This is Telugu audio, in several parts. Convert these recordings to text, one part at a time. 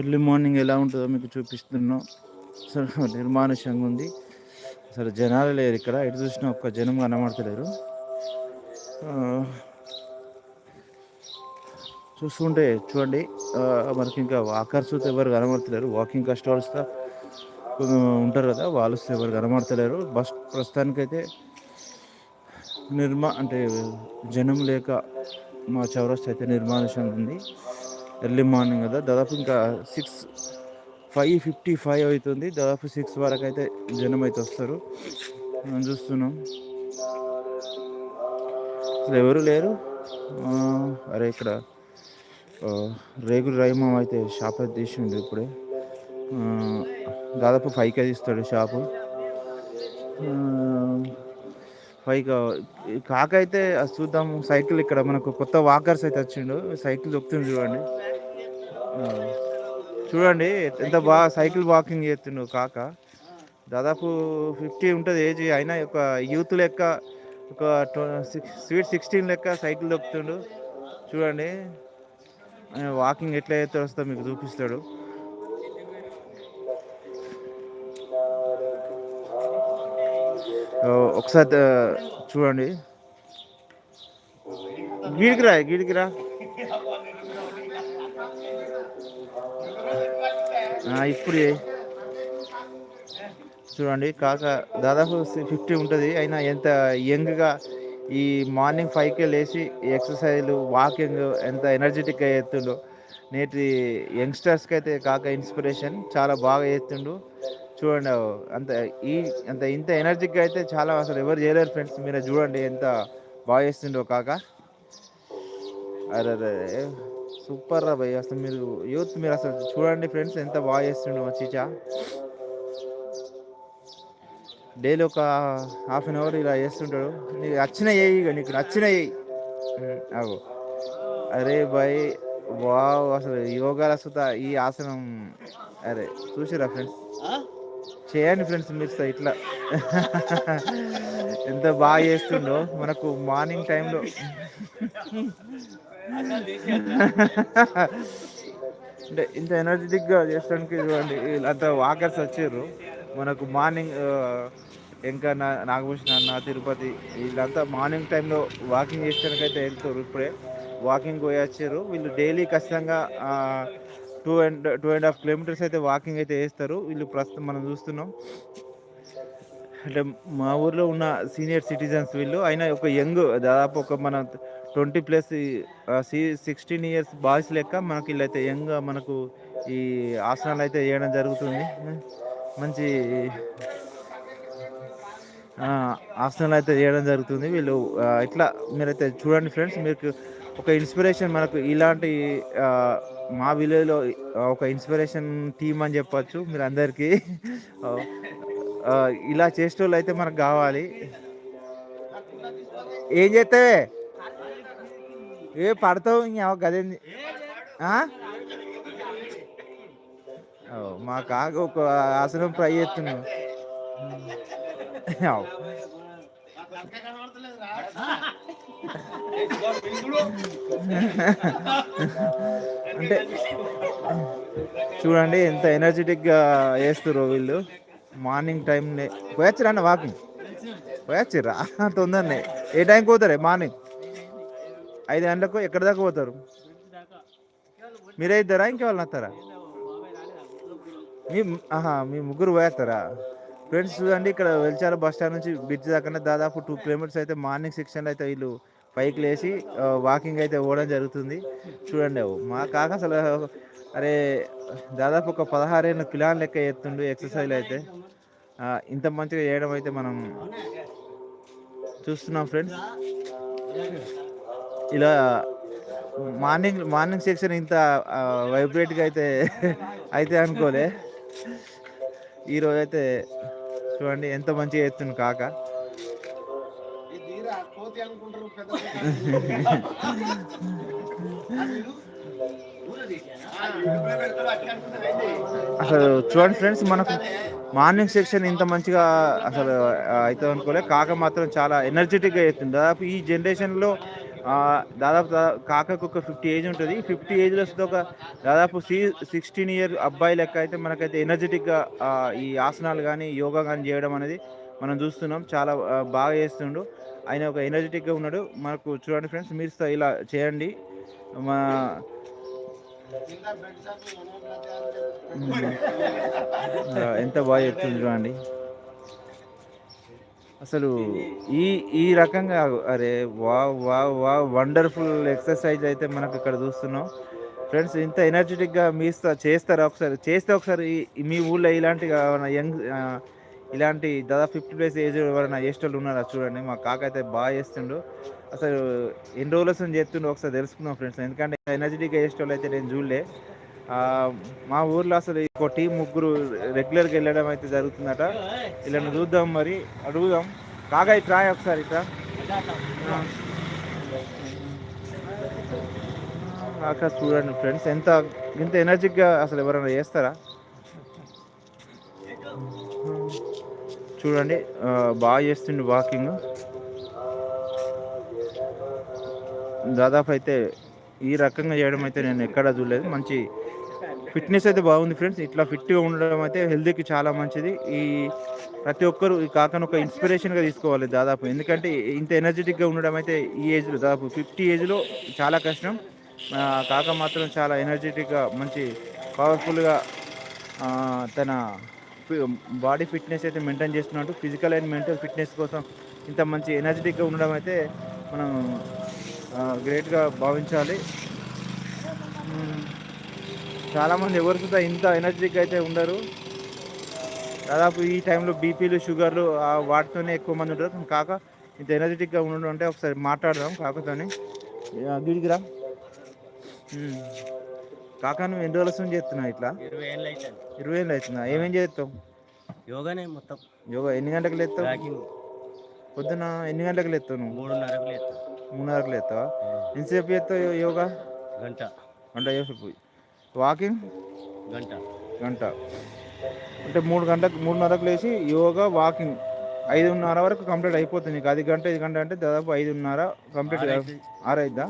ఎర్లీ మార్నింగ్ ఎలా ఉంటుందో మీకు చూపిస్తున్నాం అసలు నిర్మానుష్యంగా ఉంది. అసలు జనాలు లేరు ఇక్కడ. ఎటు చూసినా ఒక్క జనం కనబడతలేరు. చూస్తుంటే చూడండి మనకి ఇంకా వాకర్స్ ఎవరు కనబడతలేరు. వాకింగ్ కస్టమర్స్ ఉంటారు కదా వాళ్ళు ఎవరు కనబడతలేరు. బస్ ప్రస్తుతానికైతే నిర్మా అంటే జనం లేక మా చౌరస్తా అయితే నిర్మానుషంగా ఉంది. ఎర్లీ మార్నింగ్ కదా. దాదాపు ఇంకా సిక్స్ ఫైవ్ ఫిఫ్టీ ఫైవ్ అవుతుంది. దాదాపు సిక్స్ వరకు అయితే జనం అయితే వస్తారు. మనం చూస్తున్నాం. అసలు ఎవరు లేరు? అరే ఇక్కడ ఆ, రేగుల రైమం అయితే షాప్ అయితే తీసిండు ఇప్పుడే. దాదాపు ఫైవ్కి తీస్తాడు షాపు ఫైవ్ కాకైతే కాక అయితే అది చూద్దాం. సైకిల్ ఇక్కడ మనకు కొత్త వాకర్స్ అయితే వచ్చిండు. సైకిల్ దొక్కుతుంది చూడండి. చూడండి ఎంత బాగా సైకిల్ వాకింగ్ చేస్తుండు కాక. దాదాపు ఫిఫ్టీ ఉంటుంది ఏజ్ అయినా ఒక యూత్ లెక్క ఒక సిక్స్ స్వీట్ సిక్స్టీన్ లెక్క సైకిల్ దొక్కుతుండు. చూడండి వాకింగ్ ఎట్లా అయితే వస్తుందో మీకు చూపిస్తాడు. ఒకసారి చూడండి. గీడికి రా. ఇప్పుడు. చూడండి కాక దాదాపు ఫిఫ్టీ ఉంటుంది. అయినా ఎంత యంగ్గా ఈ మార్నింగ్ ఫైవ్కే లేచి ఎక్సర్సైజ్లు వాకింగ్ ఎంత ఎనర్జెటిక్గా చేస్తుండో. నేటి యంగ్స్టర్స్కి అయితే కాక ఇన్స్పిరేషన్ చాలా బాగా చేస్తుండు. చూడండి అంత ఈ అంత ఇంత ఎనర్జిక్గా అయితే చాలా అసలు ఎవరు చేయలేరు ఫ్రెండ్స్. మీరు చూడండి ఎంత బాగా చేస్తుండో కాక. అరే అరే సూపర్ రా భయ్ అసలు మీరు యూత్ మీరు అసలు చూడండి ఫ్రెండ్స్ ఎంత బాగా చేస్తుండో చీచా. డైలీ ఒక హాఫ్ అన్ అవర్ ఇలా చేస్తుంటాడు. నీకు నచ్చిన ఇక నీకు నచ్చిన అగో అరే బాయ్ వావ్ అసలు యోగాల సుత ఈ ఆసనం. అరే చూసిరా ఫ్రెండ్స్? చేయండి ఫ్రెండ్స్ మీరు ఇట్లా. ఎంత బాగా చేస్తుండో. మనకు మార్నింగ్ టైంలో. అంటే ఇంత ఎనర్జెటిక్గా చేసడానికి చూడండి అంత వాకర్స్ వచ్చారు. మనకు మార్నింగ్ ఇంకా నా నాగభూషణ అన్న తిరుపతి వీళ్ళంతా మార్నింగ్ టైంలో వాకింగ్ చేసడానికి అయితే వెళ్తారు. ఇప్పుడే వాకింగ్ పోయి వచ్చారు. వీళ్ళు డైలీ ఖచ్చితంగా two and two and half kilometres అయితే వాకింగ్ అయితే వేస్తారు వీళ్ళు ప్రస్తుతం మనం చూస్తున్నాం. అంటే మా ఊర్లో ఉన్న సీనియర్ సిటిజన్స్ వీళ్ళు అయినా ఒక యంగ్ దాదాపు ఒక మన ట్వంటీ ప్లస్ సి సిక్స్టీన్ ఇయర్స్ బాయ్స్ లెక్క మనకి వీళ్ళైతే యంగ్ మనకు ఈ ఆసనాలు అయితే చేయడం జరుగుతుంది. మంచి ఆసనాలు అయితే చేయడం జరుగుతుంది. వీళ్ళు ఇట్లా మీరైతే చూడండి ఫ్రెండ్స్ మీకు ఒక ఇన్స్పిరేషన్ మనకు ఇలాంటి మా విలేజ్లో ఒక ఇన్స్పిరేషన్ టీమ్ అని చెప్పచ్చు మీరు అందరికీ ఇలా చేసేటోళ్ళు అయితే మనకు కావాలి. ఏం చేస్తావే? ఏ పడతావు ఇంకా గదేంది? ఆ? ఓ, మా కాక ఒక ఆసనం ఫ్రై చేస్తున్నావు. అంటే చూడండి ఎంత ఎనర్జెటిక్గా వేస్తుర్రో వీళ్ళు. మార్నింగ్ టైం పోయొచ్చిరా అన్న వాకింగ్? పోయొచ్చిర్రా? తొందరనే. ఏ టైంకి పోతారే? మార్నింగ్ ఐదు గంటలకు ఎక్కడి దాకా పోతారు? మీరే ఇద్దరా ఇంకెవాళ్ళు వస్తారా మీ ఆహా మీ ముగ్గురు పోయేస్తారా? ఫ్రెండ్స్ చూడండి ఇక్కడ వెల్చాల బస్ స్టాండ్ నుంచి బ్రిడ్జ్ దాకానే దాదాపు టూ కిలోమీటర్స్ అయితే మార్నింగ్ సెక్షన్లో అయితే వీళ్ళు పైకి లేచి వాకింగ్ అయితే పోవడం జరుగుతుంది. చూడండి మా కాక అసలు అరే దాదాపు ఒక పదహారేళ్ళ కిలాన్ లెక్క ఎత్తుండు ఎక్సర్సైజ్ అయితే. ఇంత మంచిగా చేయడం అయితే మనం చూస్తున్నాం ఫ్రెండ్స్. ఇలా మార్నింగ్ మార్నింగ్ సెక్షన్ ఇంత వైబ్రేట్గా అయితే అయితే అనుకోలే. ఈరోజు అయితే చూడండి ఎంత మంచిగా ఎత్తుంది కాక. అసలు చూడండి ఫ్రెండ్స్ మనకు మార్నింగ్ సెక్షన్ ఇంత మంచిగా అసలు అవుతుంది అనుకోలే. కాక మాత్రం చాలా ఎనర్జెటిక్గా అవుతుంది దాదాపు ఈ జనరేషన్లో దాదాపు కాకకు ఒక ఫిఫ్టీ ఏజ్ ఉంటుంది. ఫిఫ్టీ ఏజ్లో వస్తే ఒక దాదాపు సి సిక్స్టీన్ ఇయర్ అబ్బాయి లెక్క అయితే మనకైతే ఎనర్జెటిక్గా ఈ ఆసనాలు కానీ యోగా కానీ చేయడం అనేది మనం చూస్తున్నాం. చాలా బాగా చేస్తుండు. ఆయన ఒక ఎనర్జెటిక్గా ఉన్నాడు. మనకు చూడండి ఫ్రెండ్స్ మీరు ఇలా చేయండి. మా ఎంత బాగా చెప్తుంది చూడండి. అసలు ఈ ఈ రకంగా అరే వా వా వా వండర్ఫుల్ ఎక్సర్సైజ్ అయితే మనకు ఇక్కడ చూస్తున్నాం. ఫ్రెండ్స్ ఇంత ఎనర్జెటిక్గా మీ ఇస్తా- చేస్తారా ఒకసారి? చేస్తే ఒకసారి ఈ- మీ ఊళ్ళో ఇలాంటి యంగ్ ఇలాంటి దాదాపు ఫిఫ్టీ ప్లస్ ఏజ్ ఎవరైనా చేసేటోళ్ళు ఉన్నారా చూడండి. మా కాక అయితే బాగా చేస్తుండు. అసలు ఎన్ని రోజుల నుంచి చేస్తుండో ఒకసారి తెలుసుకుందాం ఫ్రెండ్స్. ఎందుకంటే ఎనర్జెటిక్గా చేసేటోళ్ళు అయితే నేను చూడలే. మా ఊర్లో అసలు ఒక టీం ముగ్గురు రెగ్యులర్గా వెళ్ళడం అయితే జరుగుతుందట. ఇలా చూద్దాం మరి అడుగుదాం. కాగా ఇట్రా ఒకసారి ఇక్కడ ఆ. చూడండి ఫ్రెండ్స్ ఎంత ఇంత ఎనర్జిక్గా అసలు ఎవరైనా చేస్తారా? చూడండి బాగా చేస్తుండే వాకింగ్. దాదాపు అయితే ఈ రకంగా చేయడం అయితే నేను ఎక్కడా చూడలేదు. మంచి ఫిట్నెస్ అయితే బాగుంది ఫ్రెండ్స్. ఇట్లా ఫిట్గా ఉండడం అయితే హెల్తీకి చాలా మంచిది. ఈ ప్రతి ఒక్కరు ఈ కాకను ఒక ఇన్స్పిరేషన్గా తీసుకోవాలి దాదాపు. ఎందుకంటే ఇంత ఎనర్జెటిక్గా ఉండడం అయితే ఈ ఏజ్లో దాదాపు ఫిఫ్టీ ఏజ్లో చాలా కష్టం. కాక మాత్రం చాలా ఎనర్జెటిక్గా మంచి పవర్ఫుల్గా తన బాడీ ఫిట్నెస్ అయితే మెయింటైన్ చేస్తున్నట్టు ఫిజికల్ అండ్ మెంటల్ ఫిట్నెస్ కోసం ఇంత మంచి ఎనర్జెటిక్గా ఉండడం అయితే మనం గ్రేట్గా భావించాలి. చాలామంది ఎవరు సుతా ఇంత ఎనర్జెటిక్ అయితే ఉండరు. దాదాపు ఈ టైంలో బీపీలు షుగర్లు ఆ వాటితోనే ఎక్కువ మంది ఉంటారు. కాక ఇంత ఎనర్జెటిక్గా ఉండడం అంటే ఒకసారి మాట్లాడదాం కాకతోని. గిడిగిరా కాక నువ్వు ఎన్ని రోజుల నుంచి చేస్తున్నావు ఇట్లా? ఇరవై ఏళ్ళు అవుతుంది ఇరవై ఏళ్ళు అవుతుందా? ఏమేం చేస్తావు? యోగానే మొత్తం. యోగా ఎన్ని గంటలకు లేస్తావు? పొద్దున ఎన్ని గంటలకు లేస్తావు నువ్వు? మూడున్నరకు లేదు మూడున్నరకు లేస్తావా? ఎంతసేపు చేస్తావు యో- యోగా? గంట. గంట సేపు వాకింగ్? గంట. గంట. అంటే మూడు గంటలకు మూడున్నరకు లేచి యోగా వాకింగ్. ఐదున్నర వరకు కంప్లీట్ అయిపోతుంది నీకు. అది గంట ఇది గంట అంటే దాదాపు ఐదున్నర కంప్లీట్ ఆరైద్ది.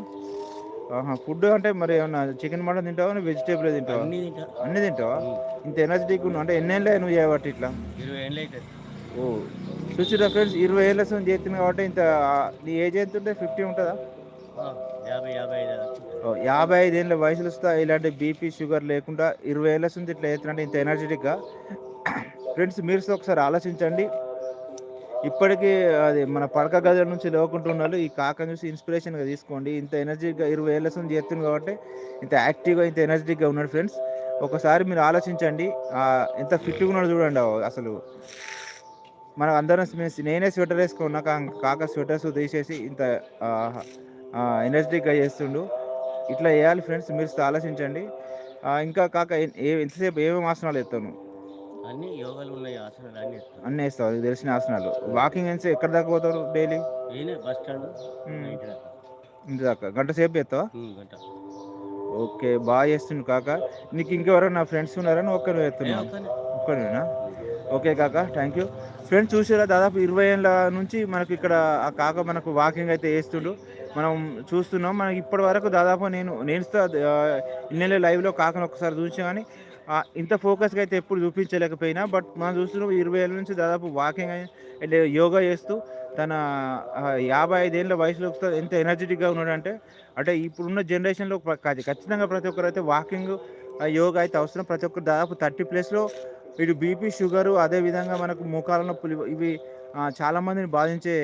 ఆహా ఫుడ్ అంటే మరి ఏమన్నా చికెన్ మటన్ తింటావా? వెజిటేబుల్ తింటావా? అన్ని తింటా. అన్ని తింటావా. ఇంత ఎనర్జెటిక్ ఉన్నావు. అంటే ఎన్నేళ్ళే నువ్వు చేయబట్టి ఇట్లా? ఏళ్ళు ఓ. చూసిరా ఫ్రెండ్స్ ఇరవై ఏళ్ళ చేస్తుంది కాబట్టి ఇంత నీ ఏజ్ ఎంత ఉంటే ఫిఫ్టీ ఉంటుందా? యాభై యాభై యాభై ఐదేళ్ళ వయసులు వస్తా ఇలాంటి బీపీ షుగర్ లేకుండా ఇరవై ఏళ్ళ నుంచి ఇట్లా అవుతుందంటే ఇంత ఎనర్జెటిక్గా. ఫ్రెండ్స్ మీరు ఒకసారి ఆలోచించండి. ఇప్పటికీ అది మన పడక గదుల నుంచి లేకుంటున్నారు ఈ కాకని చూసి ఇన్స్పిరేషన్గా తీసుకోండి. ఇంత ఎనర్జీగా ఇరవై ఏళ్ళ నుంచి చేస్తుంది కాబట్టి ఇంత యాక్టివ్గా ఇంత ఎనర్జెటిక్గా ఉన్నాడు ఫ్రెండ్స్. ఒకసారి మీరు ఆలోచించండి. ఎంత ఫిట్గా ఉన్నాడు చూడండి అసలు. మనం అందరం నేనే స్వెటర్ వేసుకున్నా కాక స్వెటర్స్ తీసేసి ఇంత ఎనర్జెటిక్గా చేస్తుండు. ఇట్లా వేయాలి ఫ్రెండ్స్ మీరు ఆలోచించండి. ఇంకా కాక ఏ- ఎంతసేపు ఏమేమి ఆసనాలు ఎత్తాను? అన్ని యోగాలు ఉన్నాయి ఆసనాలు అన్ని వేస్తావు? తెలిసిన ఆసనాలు. వాకింగ్ ఎంత ఎక్కడ దాకా పోతారు డైలీ? బస్ స్టాండ్ ఇంటి దాకా. గంట సేపు ఎత్తావా? గంట. ఓకే బాగా చేస్తుండు కాక. నీకు ఇంకెవరైనా ఫ్రెండ్స్ ఉన్నారా? నువ్వు ఒక్కరు ఎత్తున్నావు? ఒక్కనే. ఒక్కడేనా ఓకే కాక థ్యాంక్ యూ ఫ్రెండ్స్ చూసారా? దాదాపు ఇరవై ఏళ్ళ నుంచి మనకి ఇక్కడ ఆ కాక మనకు వాకింగ్ అయితే వేస్తుండు మనం చూస్తున్నాం. మనకి ఇప్పటి వరకు దాదాపు నేను నేను ఇన్నెల లైవ్లో కాకుండా ఒకసారి చూసాను కానీ ఇంత ఫోకస్గా అయితే ఎప్పుడు చూపించలేకపోయినా బట్ మనం చూస్తున్నాం ఇరవై ఏళ్ళ నుంచి దాదాపు వాకింగ్ అంటే యోగా చేస్తూ తన యాభై ఐదేళ్ళ వయసులో వస్తే ఎంత ఎనర్జెటిక్గా ఉన్నాడంటే అంటే ఇప్పుడున్న జనరేషన్లో ఖచ్చితంగా ప్రతి ఒక్కరు అయితే వాకింగ్ యోగా అయితే అవసరం. ప్రతి ఒక్కరు దాదాపు థర్టీ ప్లస్లో ఇటు బీపీ షుగరు అదేవిధంగా మనకు మోకాల నొప్పులు ఇవి- చాలామందిని చాలా మందిని బాధించే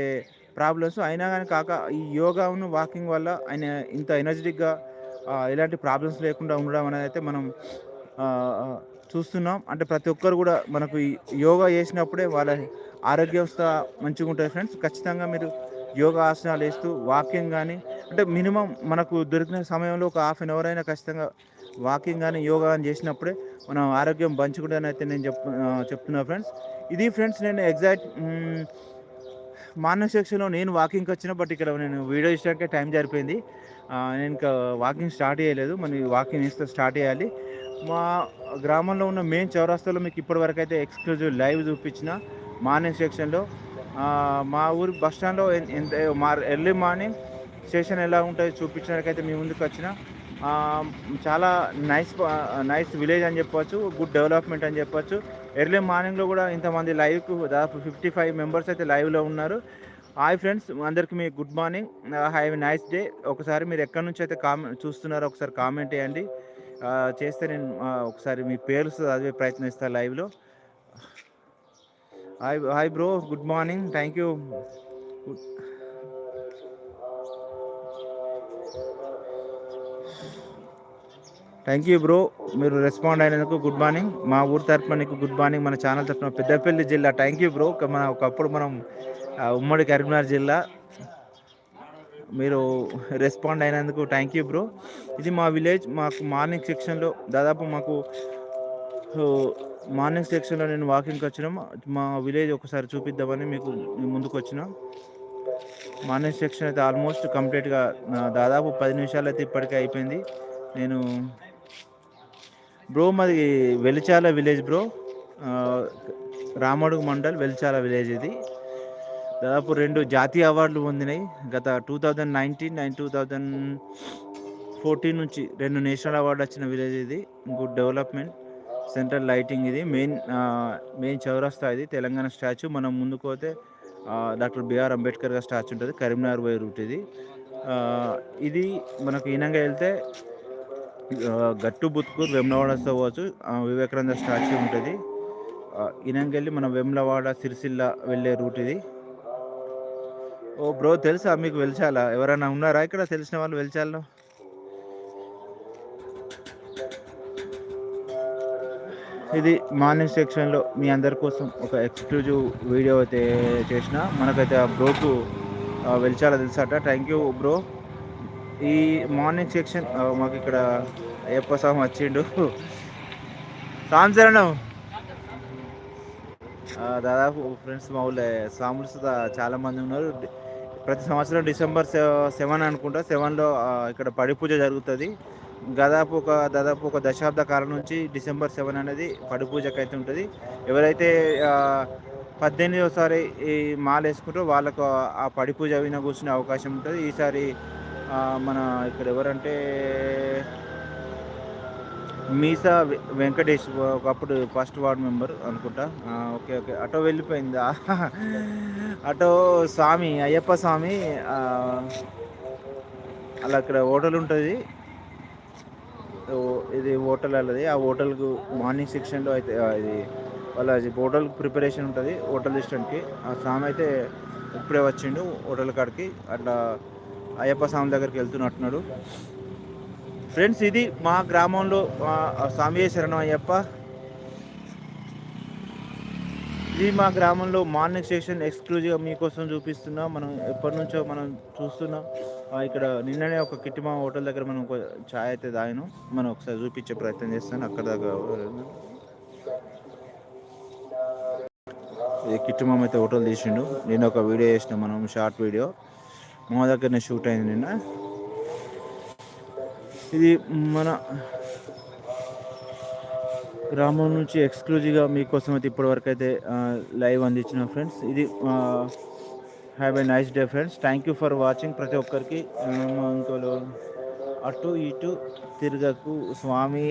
ప్రాబ్లమ్స్. అయినా కానీ కాక ఈ యోగాను వాకింగ్ వల్ల ఆయన ఇంత ఎనర్జెటిక్గా ఎలాంటి ప్రాబ్లమ్స్ లేకుండా ఉండడం అనేది అయితే మనం చూస్తున్నాం. అంటే ప్రతి ఒక్కరు కూడా మనకు యోగా చేసినప్పుడే వాళ్ళ ఆరోగ్య వ్యవస్థ మంచిగా ఉంటుంది ఫ్రెండ్స్. ఖచ్చితంగా మీరు యోగా ఆసనాలు వేస్తూ వాకింగ్ కానీ అంటే మినిమం మనకు దొరికిన సమయంలో ఒక హాఫ్ అన్ అవర్ అయినా ఖచ్చితంగా వాకింగ్ కానీ యోగా కానీ చేసినప్పుడే మనం ఆరోగ్యం పంచుకుంటానైతే నేను చెప్ చెప్తున్నా ఫ్రెండ్స్. ఇది ఫ్రెండ్స్ నేను ఎగ్జాక్ట్ మార్నింగ్ సెక్షన్లో నేను వాకింగ్కి వచ్చిన బట్ ఇక్కడ నేను వీడియో ఇచ్చడానికి టైం జరిపోయింది నేను ఇంకా వాకింగ్ స్టార్ట్ చేయలేదు. మరి వాకింగ్ ఇస్తే స్టార్ట్ చేయాలి. మా గ్రామంలో ఉన్న మెయిన్ చౌరస్తాలో మీకు ఇప్పటివరకు అయితే ఎక్స్క్లూజివ్ లైవ్ చూపించిన మార్నింగ్ సెక్షన్లో మా ఊరి బస్ స్టాండ్లో ఎంత మా ఎర్లీ మార్నింగ్ స్టేషన్ ఎలా ఉంటుంది చూపించడానికైతే మీ ముందుకు వచ్చిన. చాలా నైస్ నైస్ విలేజ్ అని చెప్పొచ్చు గుడ్ డెవలప్మెంట్ అని చెప్పొచ్చు. ఎర్లీ మార్నింగ్లో కూడా ఇంతమంది లైవ్కు దాదాపు ఫిఫ్టీ ఫైవ్ మెంబర్స్ అయితే లైవ్లో ఉన్నారు. హాయ్ ఫ్రెండ్స్ అందరికీ మీ good morning have a nice day ఒకసారి మీరు ఎక్కడి నుంచి అయితే కామెంట్ చూస్తున్నారో ఒకసారి కామెంట్ చేయండి. చేస్తే నేను ఒకసారి మీ పేర్లు చదివే ప్రయత్నిస్తాను లైవ్లో hi hi bro good morning thank you thank you bro మీరు రెస్పాండ్ అయినందుకు గుడ్ మార్నింగ్ మా ఊరు తరఫున నీకు గుడ్ మార్నింగ్ మన ఛానల్ తరపున పెద్దపల్లి జిల్లా. థ్యాంక్ యూ బ్రో మన ఒకప్పుడు మనం ఉమ్మడి కరీంనగర్ జిల్లా. మీరు రెస్పాండ్ అయినందుకు థ్యాంక్ యూ బ్రో ఇది మా విలేజ్ మాకు మార్నింగ్ సెక్షన్లో దాదాపు మాకు మార్నింగ్ సెక్షన్లో నేను వాకింగ్కి వచ్చినాం. మా విలేజ్ ఒకసారి చూపిద్దామని మీకు ముందుకు వచ్చిన. మార్నింగ్ సెక్షన్ అయితే ఆల్మోస్ట్ కంప్లీట్గా నా దాదాపు పది నిమిషాలు అయితే ఇప్పటికే అయిపోయింది. నేను బ్రో మాది Velichala village bro. Ramadugu mandal Velichala village ఇది. దాదాపు రెండు జాతీయ అవార్డులు పొందినాయి. గత two thousand nineteen and two thousand fourteen నుంచి రెండు నేషనల్ అవార్డు వచ్చిన విలేజ్ ఇది. Good development. సెంట్రల్ లైటింగ్ ఇది. మెయిన్ మెయిన్ చౌరస్తా ఇది. తెలంగాణ స్టాచ్యూ. మనం ముందుకు పోతే డాక్టర్ బిఆర్ అంబేద్కర్ గారి స్టాచ్యూ ఉంటుంది. కరీంనగర్ పోయే రూట్ ఇది. ఇది మనకు ఈనంగా వెళ్తే గట్టు బుత్కూర్ వెమ్లవాడతో పోవచ్చు వివేకానంద స్టాచ్యూ ఉంటుంది. ఈనంగా మన మనం వెమ్లవాడ సిరిసిల్ల వెళ్ళే రూట్ ఇది. ఓ బ్రో తెలుసా మీకు వెలిచాలా? ఎవరైనా ఉన్నారా ఇక్కడ? తెలిసిన వాళ్ళు వెలిచాలో ఇది మార్నింగ్ సెక్షన్లో మీ అందరి కోసం ఒక ఎక్స్క్లూజివ్ వీడియో అయితే చేసిన. మనకైతే ఆ బ్రోకు వెలిచాలా తెలుసాట. Thank you bro. ఈ మార్నింగ్ సెక్షన్ మాకు ఇక్కడ అయ్యప్ప స్వామి వచ్చిండు. సాంసరణం దాదాపు ఫ్రెండ్స్ మా ఊళ్ళో స్వాములు సుతా చాలా మంది ఉన్నారు. ప్రతి సంవత్సరం డిసెంబర్ సెవెన్ అనుకుంటా సెవెన్లో ఇక్కడ పడి పూజ జరుగుతుంది. దాదాపు ఒక దాదాపు ఒక దశాబ్ద కాలం నుంచి డిసెంబర్ సెవెన్ అనేది పడి పూజకు అయితే ఉంటుంది. ఎవరైతే పద్దెనిమిదోసారి ఈ మాల వేసుకుంటారో వాళ్ళకు ఆ పడి పూజ విన కూర్చునే అవకాశం ఉంటుంది. ఈసారి మన ఇక్కడ ఎవరంటే మీసా వెంకటేష్ ఒకప్పుడు ఫస్ట్ వార్డ్ మెంబర్ అనుకుంటా. Okay okay. అటో వెళ్ళిపోయిందా? అటో స్వామి అయ్యప్ప స్వామి అలా అక్కడ హోటల్ ఉంటుంది. ఇది హోటల్ అల్లది. ఆ హోటల్కు మార్నింగ్ సెక్షన్లో అయితే ఇది వాళ్ళ హోటల్ ప్రిపరేషన్ ఉంటుంది హోటల్ రెస్టారెంట్కి. ఆ స్వామి అయితే ఇప్పుడే వచ్చిండు హోటల్ కాడికి. అట్లా అయ్యప్ప స్వామి దగ్గరికి వెళ్తున్నట్టున్నాడు. ఫ్రెండ్స్ ఇది మా గ్రామంలో స్వామి శరణం అయ్యప్ప. ఇది మా గ్రామంలో మార్నింగ్ స్టేషన్ ఎక్స్క్లూజివ్గా మీకోసం చూపిస్తున్నా. మనం ఎప్పటి నుంచో మనం చూస్తున్నాం. ఇక్కడ నిన్ననే ఒక కిట్టిమా హోటల్ దగ్గర మనం ఒక ఛాయ్ అయితే తాగాను. మనం ఒకసారి చూపించే ప్రయత్నం చేస్తాను. అక్కడ దాకా ఇది కిట్టుమామ అయితే హోటల్ తీసిండు? నేను ఒక వీడియో చేసిన మనం షార్ట్ వీడియో. మా దగ్గరనే షూట్ అయింది నిన్న. ఇది మన గ్రామం నుంచి ఎక్స్క్లూజివ్గా మీకోసం అయితే ఇప్పటివరకు అయితే లైవ్ అందించిన ఫ్రెండ్స్. ఇది have a nice day friends. Thank you for watching ప్రతి ఒక్కరికి మా ఇంకోలో అటు ఇటు తిరగకు. స్వామి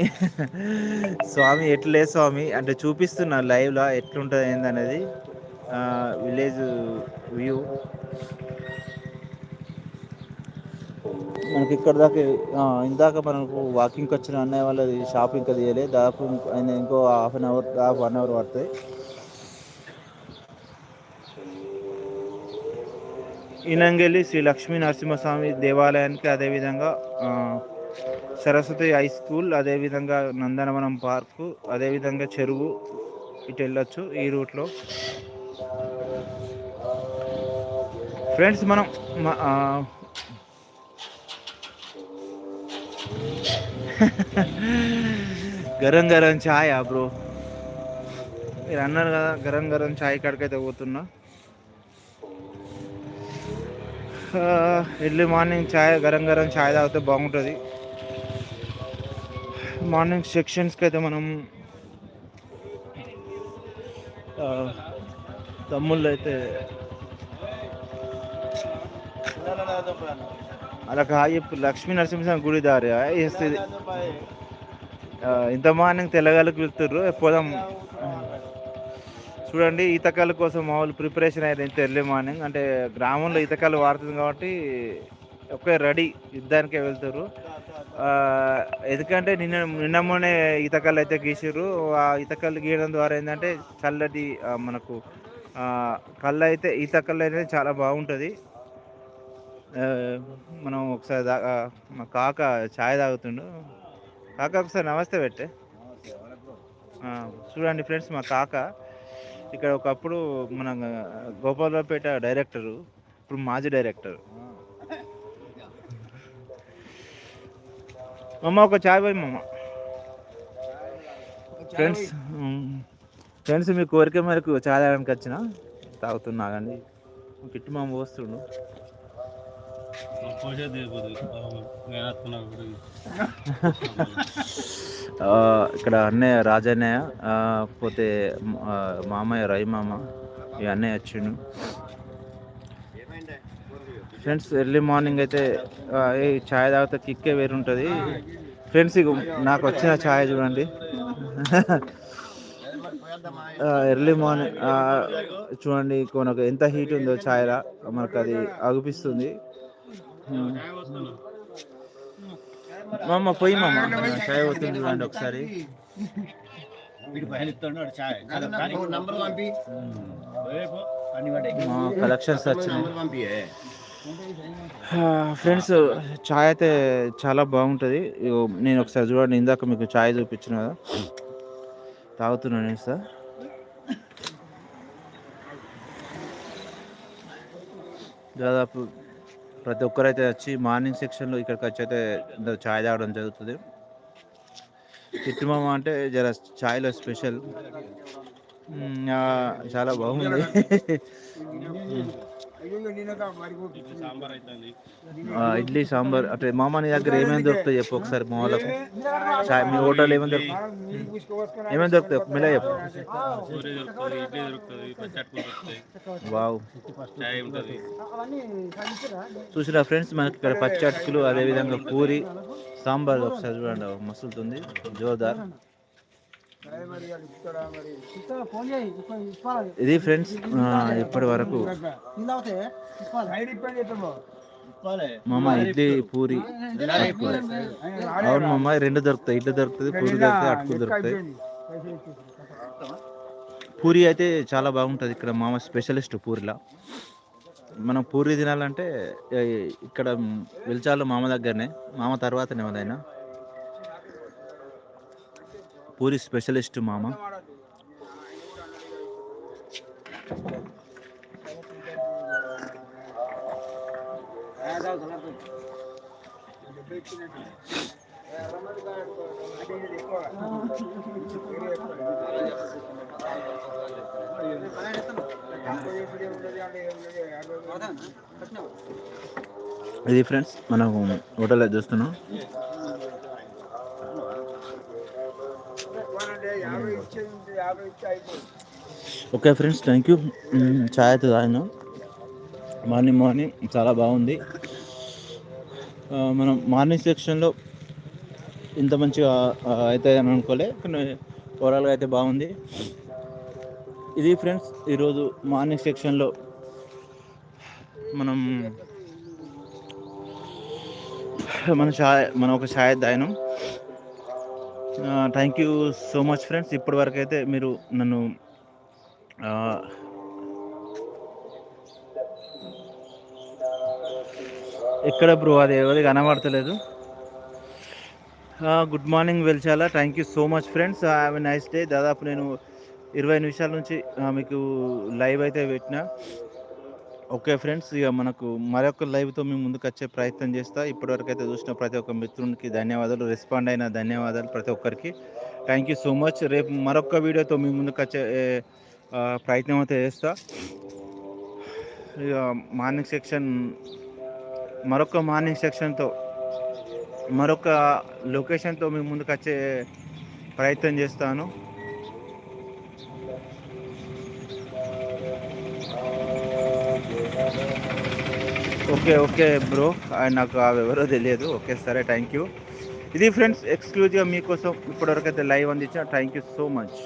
స్వామి ఎట్లే స్వామి? అంటే చూపిస్తున్నా లైవ్లో ఎట్లుంటుంది ఏందనేది. Village view. మనకి ఇక్కడ దాకా ఇందాక మనకు వాకింగ్కి వచ్చిన అన్నయ్య వాళ్ళది షాప్ ఇంకా తీయలే. దాదాపు ఇంకో- ఆయన ఇంకో హాఫ్ అన్ అవర్ దాదాపు వన్ అవర్ పడుతుంది. ఈనంగెల్లి శ్రీ లక్ష్మీ నరసింహస్వామి దేవాలయానికి అదేవిధంగా సరస్వతి హై స్కూల్ అదేవిధంగా నందనవనం పార్కు అదేవిధంగా చెరువు ఇటు వెళ్ళొచ్చు ఈ రూట్లో. ఫ్రెండ్స్ మనం గరం గరం ఛాయ్ బ్రో? మీరు అన్నారు కదా గరం గరం ఛాయ్ కాడికైతే పోతున్నా. ఎర్లీ మార్నింగ్ ఛాయ్ గరం గరం ఛాయ్ తాగితే బాగుంటుంది. మార్నింగ్ సెక్షన్స్కి అయితే మనం తమ్ముళ్ళు అయితే అలా చెప్పు లక్ష్మీ నరసింహస్వామి గుడి దారి. వేస్తుంది ఇంత మార్నింగ్ తెల్లగాలకు వెళ్తుర్రు పోదాం. చూడండి ఈతకాల కోసం మామూలు ప్రిపరేషన్ అయ్యారు ఇంత ఎర్లీ మార్నింగ్. అంటే గ్రామంలో ఈతకాలు వాడుతుంది కాబట్టి ఒకే రెడీ యుద్ధానికే వెళ్తారు ఎందుకంటే నిన్న నిన్న మొన్నే ఈతకాలు అయితే గీసారు ఆ ఈతకాలు గీయడం ద్వారా ఏంటంటే చల్లటి మనకు కళ్ళు అయితే ఈత అనేది చాలా బాగుంటుంది. మనం ఒకసారి దాకా మా కాక ఛాయ్ తాగుతుండు. కాక ఒకసారి నమస్తే పెట్టే. చూడండి ఫ్రెండ్స్ మా కాక. ఇక్కడ ఒకప్పుడు మన గోపాలరావుపేట డైరెక్టరు ఇప్పుడు మాజీ డైరెక్టర్. మమ్మ ఒక చాయ్ పోయి మమ్మ ఫ్రెండ్స్ ఫ్రెండ్స్ మీ కోరిక మేరకు చాయ్ తాగడానికి వచ్చిన తాగుతున్నాగండి కిట్టు మామ పోస్తుండు. ఇక్కడ అన్నయ్య రాజన్నయ్య పోతే మామయ్య రై మామ ఈ అన్నయ్య వచ్చిండు. ఫ్రెండ్స్ ఎర్లీ మార్నింగ్ అయితే ఏ ఛాయ్ తాగితే కిక్కే వేరుంటుంది. ఫ్రెండ్స్ ఇక నాకు వచ్చిన ఛాయ్ చూడండి. ఎర్లీ మార్నింగ్ చూడండి కొనకు ఎంత హీట్ ఉందో ఛాయ్లా మనకు అది అగుపిస్తుంది మామ పోయి మామ. ఛాయ్ అవుతుంది చూడండి ఒకసారి. కలెక్షన్స్ వచ్చినాయి. ఫ్రెండ్స్ ఛాయ్ అయితే చాలా బాగుంటుంది. నేను ఒకసారి చూడండి ఇందాక మీకు ఛాయ్ చూపించిన కదా. తాగుతున్నాను సార్. దాదాపు ప్రతి ఒక్కరైతే వచ్చి మార్నింగ్ సెక్షన్లో ఇక్కడికి వచ్చి అయితే ఛాయ్ తాగడం జరుగుతుంది. చిట్టుమామ అంటే జర ఛాయ్లో స్పెషల్. చాలా బాగుంది. ఇడ్లీ సాంబార్ అంటే మామ నీ దగ్గర ఏమేమి దొరుకుతాయి చెప్పు ఒకసారి మా వాళ్ళకు. చాయ్ మీ హోటల్ ఏమేమి దొరుకుతాయి? ఏమేమి దొరుకుతాయి? మిలా చెప్పు. వావ్. చాయ్ ఉంటుంది. చూసిరా ఫ్రెండ్స్ మనకి ఇక్కడ పచ్చి అటుకులు అదేవిధంగా పూరి సాంబార్ ఒకసారి చూడండి మసులుతుంది. జోర్దార్. ఇది ఫ్రెండ్స్ ఇప్పటి వరకు. మామ ఇడ్లీ పూరి. అవును మామ రెండు దొరుకుతాయి ఇడ్లీ దొరుకుతుంది పూరి దొరుకుతాయి అటుకులు దొరుకుతాయి. పూరి అయితే చాలా బాగుంటుంది ఇక్కడ మామ స్పెషలిస్ట్ పూరిలా. మనం పూరి తినాలంటే ఇక్కడ వెల్చాలు మామ దగ్గరనే మామ తర్వాతనే ఏమైనా? పూరి స్పెషలిస్ట్ మామ. ఇది ఫ్రెండ్స్ మనం హోటల్లో చూస్తున్నాం. ఓకే ఫ్రెండ్స్ థ్యాంక్ యూ ఛాయ్ అయితే తాగినాం. మార్నింగ్ మార్నింగ్ చాలా బాగుంది. Uh, మనం మార్నింగ్ సెక్షన్లో ఇంత మంచిగా uh, అయితే అని అనుకోలే కానీ ఓవరాల్గా అయితే బాగుంది. ఇది ఫ్రెండ్స్ ఈరోజు మార్నింగ్ సెక్షన్లో మనం మన ఛాయ్ మనం ఒక ఛాయ్ తాగినాం. Thank you so much friends ఇప్పటి వరకు అయితే మీరు నన్ను ఎక్కడ బ్రో? అది ఎవరి కనబడతలేదు. Good morning Velchala. Thank you so much friends have a nice day దాదాపు నేను ఇరవై నిమిషాల నుంచి మీకు లైవ్ అయితే పెట్టిన. ఓకే ఫ్రెండ్స్ ఇక మనకు మరొక లైవ్తో మేము ముందుకు వచ్చే ప్రయత్నం చేస్తా. ఇప్పటివరకు అయితే చూసిన ప్రతి ఒక్క మిత్రునికి ధన్యవాదాలు. రెస్పాండ్ అయిన ధన్యవాదాలు ప్రతి ఒక్కరికి. Thank you so much. రేపు మరొక వీడియోతో మీ ముందుకు వచ్చే ప్రయత్నం అయితే చేస్తా. ఇక మార్నింగ్ సెక్షన్ మరొక మార్నింగ్ సెక్షన్తో మరొక లొకేషన్తో మీ ముందుకు వచ్చే ప్రయత్నం చేస్తాను. Okay okay bro. నాకు అవి ఎవరో తెలియదు. ఓకే సరే థ్యాంక్ యూ ఇది ఫ్రెండ్స్ ఎక్స్క్లూజివ్గా మీకోసం ఇప్పటివరకు అయితే లైవ్ అందించా థ్యాంక్ యూ సో మచ్